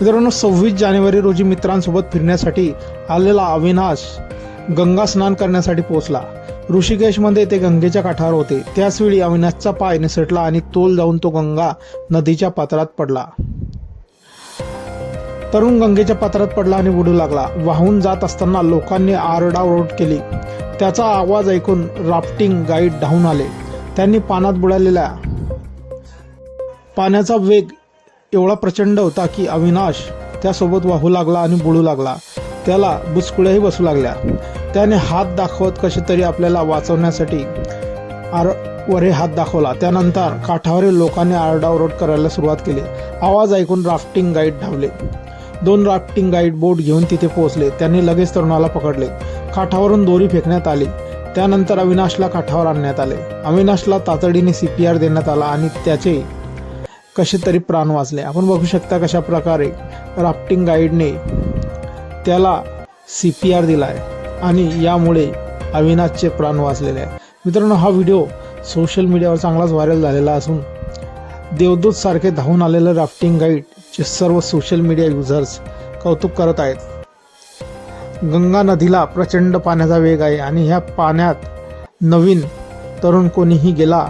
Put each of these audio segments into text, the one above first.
मित्रांनो सव्वीस जानेवारी रोजी मित्रांसोबत फिरण्यासाठी आलेला अविनाश गंगा स्नान करण्यासाठी पोहोचला. ऋषिकेशमध्ये ते गंगेच्या काठावर होते. त्याचवेळी अविनाशचा पाय निसटला आणि तोल जाऊन तो गंगा नदीच्या पात्रात पडला. तरुण गंगेच्या पात्रात पडला आणि बुडू लागला. वाहून जात असताना लोकांनी आरडाओरड केली. त्याचा आवाज ऐकून राफ्टिंग गाईड धावून आले. त्यांनी पाण्यात बुडालेल्या पाण्याचा वेग एवढा प्रचंड होता की अविनाश त्यासोबत वाहू लागला आणि बुडू लागला. त्याला बुचकुळ्याही बसू लागल्या. त्याने हात दाखवत कसे तरी आपल्याला वाचवण्यासाठी आर वरे हात दाखवला. त्यानंतर काठावरील लोकांनी आरडाओरड करायला सुरुवात केली. आवाज ऐकून राफ्टिंग गाईड धावले. दोन राफ्टिंग गाईड बोट घेऊन तिथे पोहोचले. त्यांनी लगेच तरुणाला पकडले. काठावरून दोरी फेकण्यात आली. त्यानंतर अविनाशला काठावर आणण्यात आले. अविनाशला तातडीने सी पी आर देण्यात आला आणि त्याचे कसे तरी प्राण वाचले. आपण बघू शकता कशा प्रकारे राफ्टिंग गाईडने त्याला सी पी आर दिला आहे आणि यामुळे अविनाशचे प्राण वाचलेले आहे. मित्रांनो हा व्हिडिओ सोशल मीडियावर चांगलाच व्हायरल झालेला असून देवदूत सारखे धावून आलेले राफ्टिंग गाईडचे सर्व सोशल मीडिया युजर्स कौतुक करत आहेत. गंगा नदीला प्रचंड पाण्याचा वेग आहे आणि ह्या पाण्यात नवीन तरुण कोणीही गेला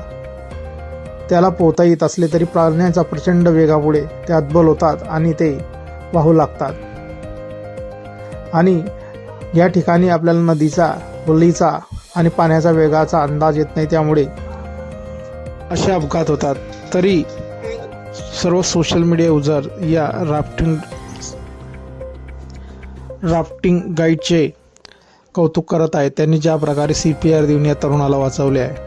त्याला पोहता येत असले तरी प्राण्याच्या प्रचंड वेगापुढे ते अद्बल होतात आणि ते वाहू लागतात. आणि या ठिकाणी आपल्याला नदीचा होलीचा आणि पाण्याचा वेगाचा अंदाज येत नाही त्यामुळे असे अपघात होतात. तरी सर्व सोशल मीडिया युजर या राफ्टिंग राफ्टिंग गाईडचे कौतुक करत आहेत. त्यांनी ज्या प्रकारे सी पी आर देऊन या तरुणाला वाचवले आहे.